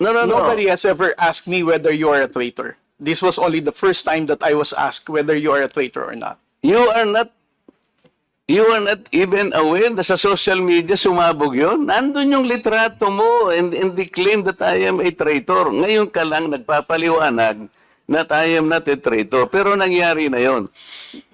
No, no, no. Nobody has ever asked me whether you are a traitor. This was only the first time that I was asked whether you are a traitor or not. You are not You are not even aware na sa social media sumabog yun? Nandun yung litrato mo and, and the claim that I am a traitor. Ngayon ka lang nagpapaliwanag that I am not a traitor. Pero nangyari na yon.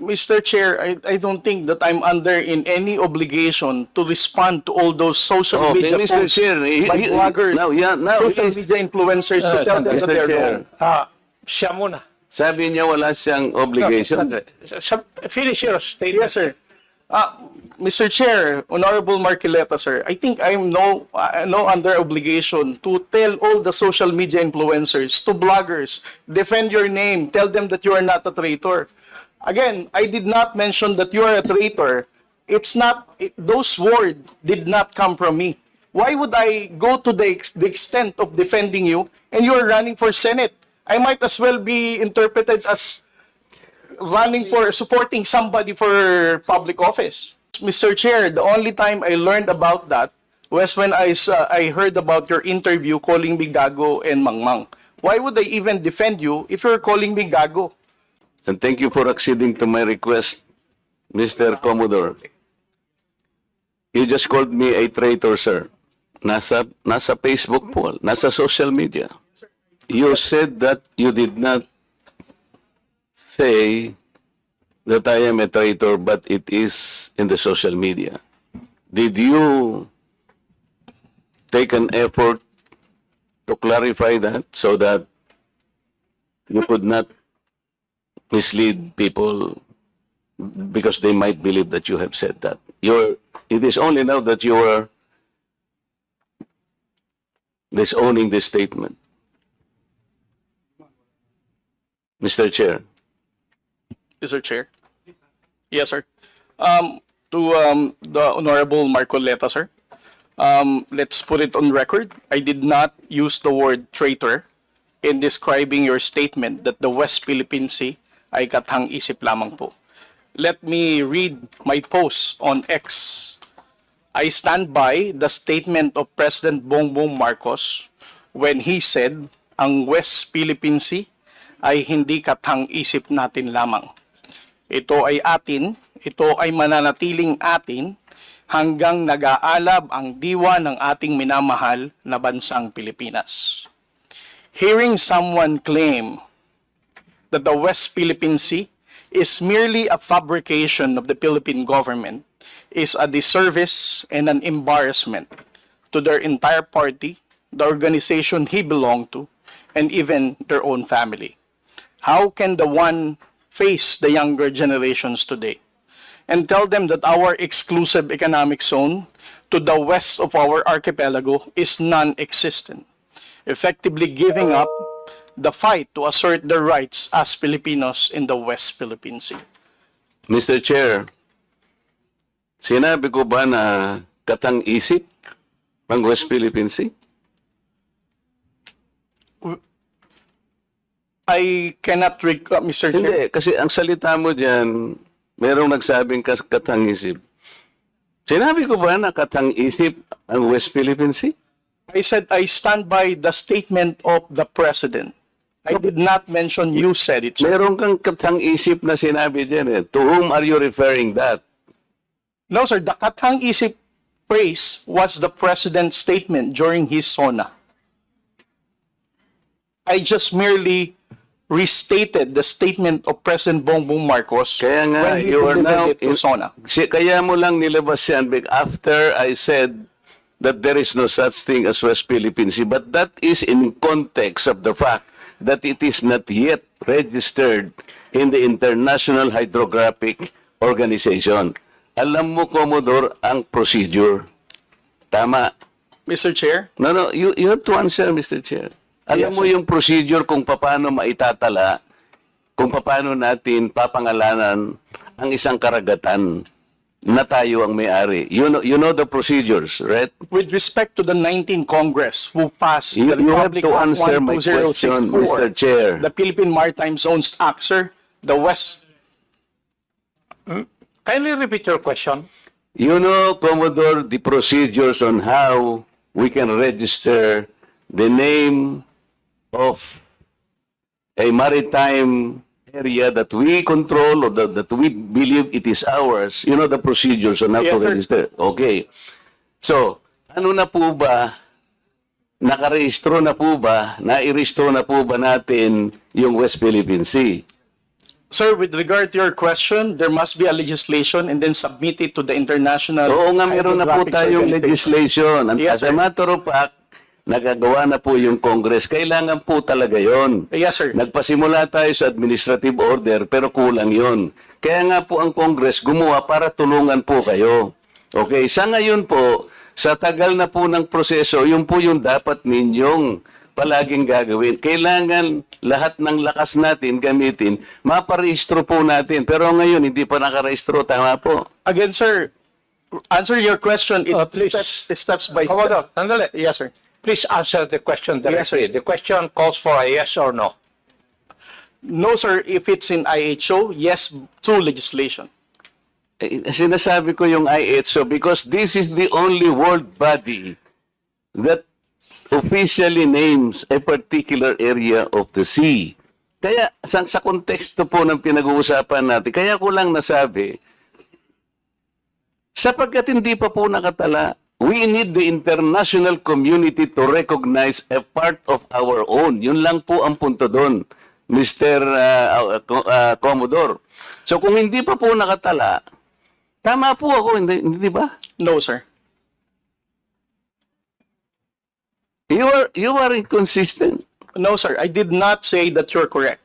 Mr. Chair, I, I don't think that I'm under in any obligation to respond to all those social Okay, media Mr. posts Chair, he- by he- bloggers, now, yeah, now social he's- media influencers to Uh, tell them Mr. that they're Chair. wrong. Ah, siya muna. Sabi niya wala siyang obligation. Sa- Finish your statement. Yes, sir. Uh, Mr. Chair, Honorable Marquileta, sir, I think I'm no, uh, no under obligation to tell all the social media influencers, to bloggers, defend your name, tell them that you are not a traitor. Again, I did not mention that you are a traitor. It's not, it, those words did not come from me. Why would I go to the, ex- the extent of defending you and you are running for Senate? I might as well be interpreted as running for supporting somebody for public office. Mr. Chair, the only time I learned about that was when I saw, I heard about your interview calling me gago and mangmang. Why would I even defend you if you're calling me gago? And thank you for acceding to my request, Mr. Commodore. You just called me a traitor, sir. Nasa, nasa Facebook po, nasa social media. You said that you did not say that I am a traitor, but it is in the social media. Did you take an effort to clarify that so that you could not mislead people because they might believe that you have said that. You're, it is only now that you are disowning this statement. Mr. Chair, Mr. Chair. Yes, sir. Um, to um, the Honorable Marcoleta, sir. Um, let's put it on record. I did not use the word traitor in describing your statement that the West Philippine Sea ay katang isip lamang po. Let me read my post on X. I stand by the statement of President Bongbong Marcos when he said ang West Philippine Sea ay hindi katang isip natin lamang. Ito ay atin, ito ay mananatiling atin hanggang nag-aalab ang diwa ng ating minamahal na bansang Pilipinas. Hearing someone claim that the West Philippine Sea is merely a fabrication of the Philippine government is a disservice and an embarrassment to their entire party, the organization he belonged to, and even their own family. How can the one face the younger generations today and tell them that our exclusive economic zone to the west of our archipelago is non-existent, effectively giving up the fight to assert their rights as Filipinos in the West Philippine Sea? Mr. Chair, sinabi ko ba na katang isip ang West Philippine Sea? I cannot recall, Mr. Chair. Hindi, kasi ang salita mo dyan, merong nagsabing kas- katang isip. Sinabi ko ba na katang isip ang West Philippine Sea? I said I stand by the statement of the President. I did not mention you said it, sir. Meron kang katang isip na sinabi dyan eh. To whom are you referring that? No, sir. The Katang Isip phrase was the President's statement during his SONA. I just merely restated the statement of President Bongbong Marcos Kaya nga, when he you are delivered now... it to SONA. Si- Kaya mo lang nilabas yan after I said that there is no such thing as West Philippine Sea. But that is in context of the fact that it is not yet registered in the International Hydrographic Organization. Alam mo, Commodore, ang procedure. Tama. Mr. Chair, No, no, you, you have to answer, Mr. Chair. Alam Yes, mo sir. yung procedure kung paano maitatala, kung paano natin papangalanan ang isang karagatan na tayo ang may-ari. You know, you know the procedures, right? with respect to the 19th Congress who passed You- the you have Republic to Act answer my question, 12064, Mr. Chair. the Philippine Maritime Zones Act, sir, the West Kindly repeat your question. You know, Commodore, the procedures on how we can register the name of a maritime area that we control or that, that we believe it is ours, you know the procedures on how Yes, to sir. register. Okay. So, ano na po ba, nakarehistro na po ba, nairehistro na po ba natin yung West Philippine Sea? Sir, with regard to your question, there must be a legislation and then submit it to the international. Oo nga, meron na po tayong legislation. And Yes, as a matter of fact, nagagawa na po yung Congress. Kailangan po talaga yon. Yes, sir. Nagpasimula tayo sa administrative order pero kulang yon. Kaya nga po ang Congress gumawa para tulungan po kayo. Okay, sa ngayon po, sa tagal na po ng proseso, yun po yung dapat ninyong palaging gagawin. Kailangan lahat ng lakas natin gamitin, maparehistro po natin. Pero ngayon, hindi pa nakarehistro, tama po. Again, sir, answer your question. It Uh, please. steps, steps by step. sandali. Yes, sir. Please answer the question Yes, directly. The question calls for a yes or no. No, sir. If it's in IHO, yes, through legislation. Eh, sinasabi ko yung IHO because this is the only world body that officially names a particular area of the sea. Kaya sa, sa konteksto po ng pinag-uusapan natin, kaya ko lang nasabi, sapagkat hindi pa po nakatala, we need the international community to recognize a part of our own. Yun lang po ang punto doon, Mr. uh, Co- uh, Commodore. So kung hindi pa po nakatala, tama po ako, hindi, hindi ba? No, sir. You are, you are inconsistent. No, sir. I did not say that you're correct.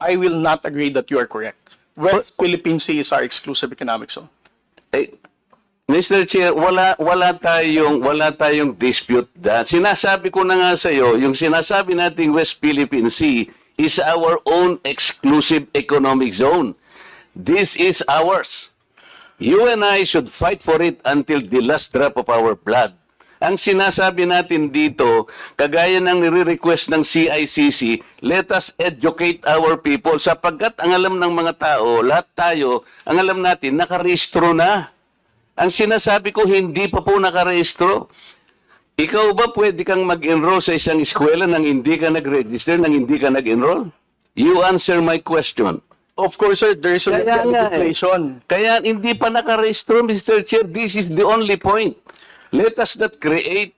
I will not agree that you are correct. West Philippine Sea is our exclusive economic zone. Eh, Mr. Chair, wala wala tayong wala tayong dispute that. Sinasabi ko na nga sa iyo, yung sinasabi nating West Philippine Sea is our own exclusive economic zone. This is ours. You and I should fight for it until the last drop of our blood. Ang sinasabi natin dito, kagaya ng nire-request ng CICC, let us educate our people sapagkat ang alam ng mga tao, lahat tayo, ang alam natin, nakarehistro na. Ang sinasabi ko, hindi pa po nakarehistro. Ikaw ba pwede kang mag-enroll sa isang eskwela nang hindi ka nag-register, nang hindi ka nag-enroll? You answer my question. Of course, sir, there is a Kaya nga eh. legislation. Kaya hindi pa nakarehistro, Mr. Chair. This is the only point. Let us not create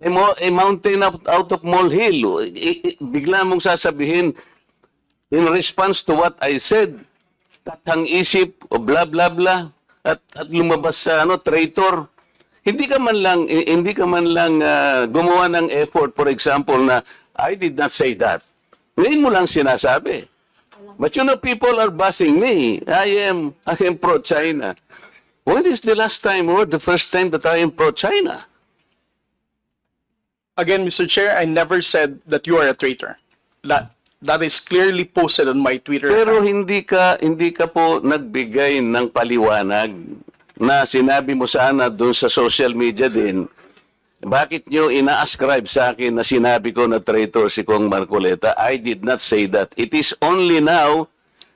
a, mo- a mountain out, out of molehill. I- I- bigla mong sasabihin, in response to what I said, tatang isip o bla bla bla at, at lumabas sa ano traitor. Hindi ka man lang eh, hindi ka man lang ah, gumawa ng effort for example na I did not say that. Ngayon mo lang sinasabi. But you know, people are buzzing me. I am, I am pro-China. When is the last time or the first time that I am pro-China? Again, Mr. Chair, I never said that you are a traitor. That, that is clearly posted on my Twitter Pero account. hindi ka, hindi ka po nagbigay ng paliwanag na sinabi mo sana doon sa social media din. Bakit nyo ina-ascribe sa akin na sinabi ko na traitor si Kong Marcoleta? I did not say that. It is only now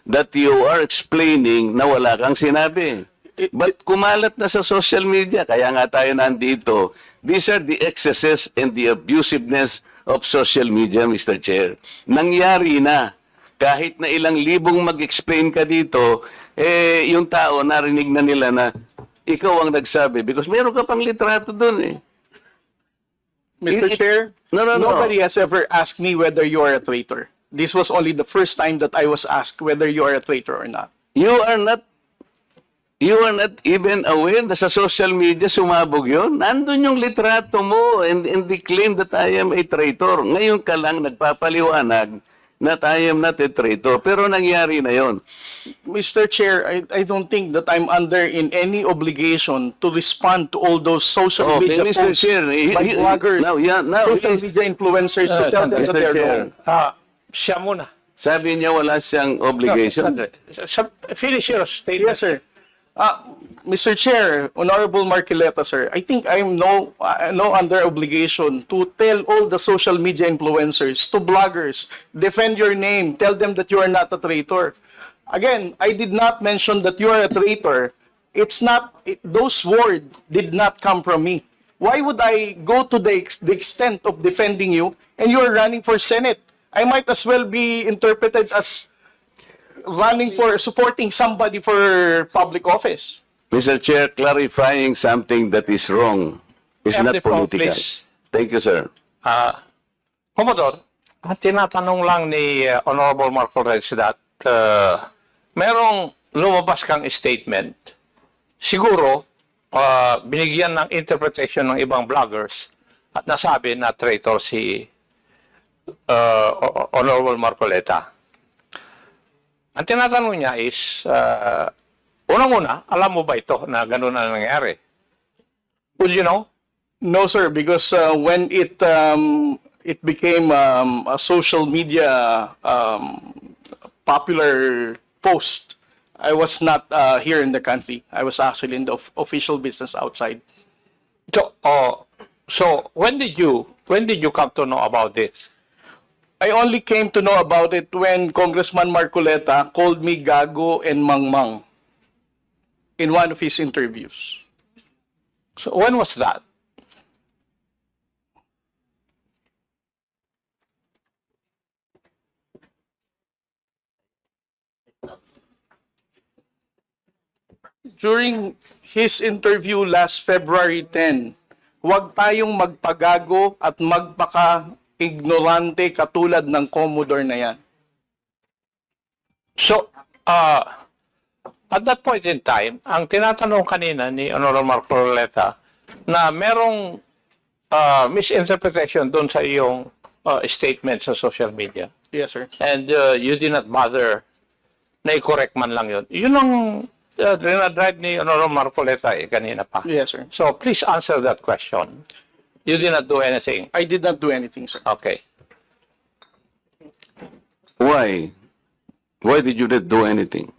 that you are explaining na wala kang sinabi. But kumalat na sa social media, kaya nga tayo nandito. These are the excesses and the abusiveness of social media, Mr. Chair. Nangyari na. Kahit na ilang libong mag-explain ka dito, eh, yung tao narinig na nila na ikaw ang nagsabi. Because meron ka pang litrato dun eh. Mr. it- Chair, No, no, no. nobody has ever asked me whether you are a traitor. This was only the first time that I was asked whether you are a traitor or not. You are not You are not even aware na sa social media sumabog yun? Nandun yung litrato mo and, and the claim that I am a traitor. Ngayon ka lang nagpapaliwanag that I am not a traitor. Pero nangyari na yon. Mr. Chair, I, I don't think that I'm under in any obligation to respond to all those social Okay, media Mr. posts Chair, he- by he- bloggers, now, yeah, now social he's- media influencers to Uh, tell them Mr. that they're Chair. wrong. Ah, siya muna. Sabi niya wala siyang obligation. Sa- Finish your statement. Yes, sir. Uh, Mr. Chair, Honorable Marquileta, sir, I think I'm no, uh, no under obligation to tell all the social media influencers, to bloggers, defend your name, tell them that you are not a traitor. Again, I did not mention that you are a traitor. It's not, it, those words did not come from me. Why would I go to the, ex- the extent of defending you and you're running for Senate? I might as well be interpreted as running for supporting somebody for public office. Mr. Chair, clarifying something that is wrong is Have not the political. please. Thank you, sir. Ah, Commodore, ang tinatanong lang ni uh, Honorable Marco Reyes that uh, merong lumabas kang statement, siguro uh, binigyan ng interpretation ng ibang vloggers at nasabi na traitor si uh, Honorable Marcoleta. Ang tinatanong niya is, uh, unang-una, alam mo ba ito na gano'n na nangyari? Would you know? No, sir, because uh, when it um, it became um, a social media um, popular post, I was not uh, here in the country. I was actually in the of- official business outside. So, oh, so when did you when did you come to know about this? I only came to know about it when Congressman Marcoleta called me Gago and Mangmang in one of his interviews. So when was that? During his interview last February 10, huwag tayong magpagago at magpaka-ignorante katulad ng Commodore na yan. So, uh, at that point in time, ang tinatanong kanina ni Honorable Marcoleta na merong uh, misinterpretation doon sa iyong uh, statement sa social media Yes, sir. and uh, you did not bother na i-correct man lang yun. Yun ang uh, dinadrive ni Honorable Marcoleta eh, kanina pa. Yes, sir. So please answer that question. You did not do anything. I did not do anything, sir. Okay. Why? Why did you not do anything?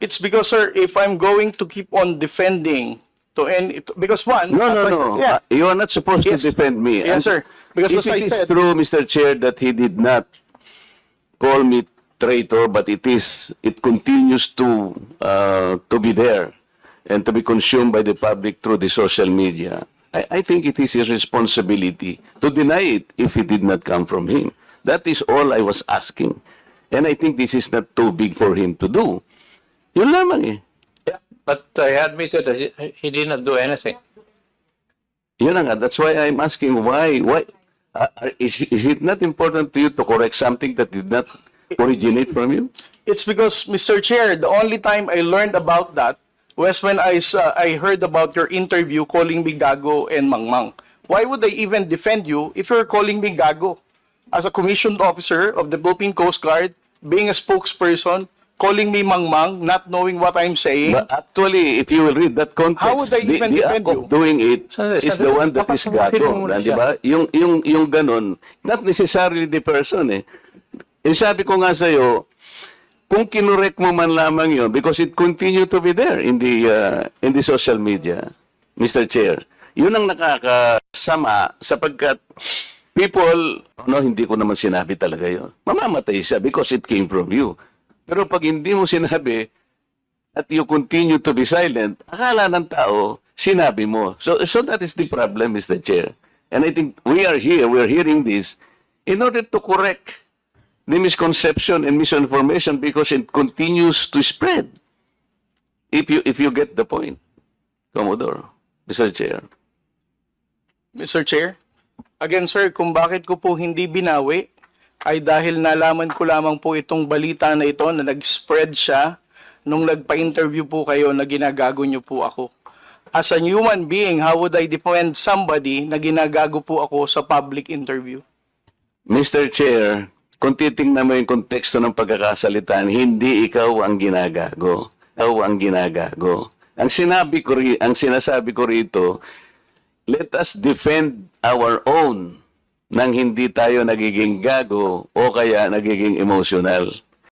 It's because, sir, if I'm going to keep on defending to any, because one, No, no, no. Yeah. Uh, You are not supposed Yes. to defend me. Yes, sir. Because if as I it is said- true, Mr. Chair, that he did not call me traitor, but it is, it continues to, uh, to be there and to be consumed by the public through the social media. I, I think it is his responsibility to deny it if it did not come from him. That is all I was asking. And I think this is not too big for him to do. Yun lamang eh. Yeah. But he admitted that he, he did not do anything. Yun nga, that's why I'm asking why, why, uh, uh, is, is it not important to you to correct something that did not originate from you? It's because, Mr. Chair, the only time I learned about that was when I, saw, I heard about your interview calling me Gago and Mangmang. Why would I even defend you if you're calling me Gago? As a commissioned officer of the Philippine Coast Guard, being a spokesperson, calling me Mangmang, not knowing what I'm saying. But actually, if you will read that context, How would I the, even the defend act you? of doing it Sandali, is the sandali. one that is muna di ba? Yung, yung, yung ganon, not necessarily the person eh. Eh, sabi ko nga sa'yo, kung kinurek mo man lamang yun, because it continue to be there in the, uh, in the social media, Mr. Chair, yun ang nakakasama sapagkat people, no, hindi ko naman sinabi talaga yun. Mamamatay siya because it came from you. Pero pag hindi mo sinabi, at you continue to be silent, akala ng tao, sinabi mo. So, so that is the problem, Mr. Chair. And I think we are here, we are hearing this in order to correct the misconception and misinformation because it continues to spread. If you, if you get the point, Commodore, Mr. Chair. Mr. Chair, again sir, kung bakit ko po hindi binawi ay dahil nalaman ko lamang po itong balita na ito na nag-spread siya nung nagpa-interview po kayo na ginagago niyo po ako. As a human being, how would I defend somebody na ginagago po ako sa public interview? Mr. Chair, kung titingnan mo yung konteksto ng pagkakasalitan, hindi ikaw ang ginagago. Ikaw ang ginagago. Ang sinabi ko ang sinasabi ko rito, let us defend our own nang hindi tayo nagiging gago o kaya nagiging emotional.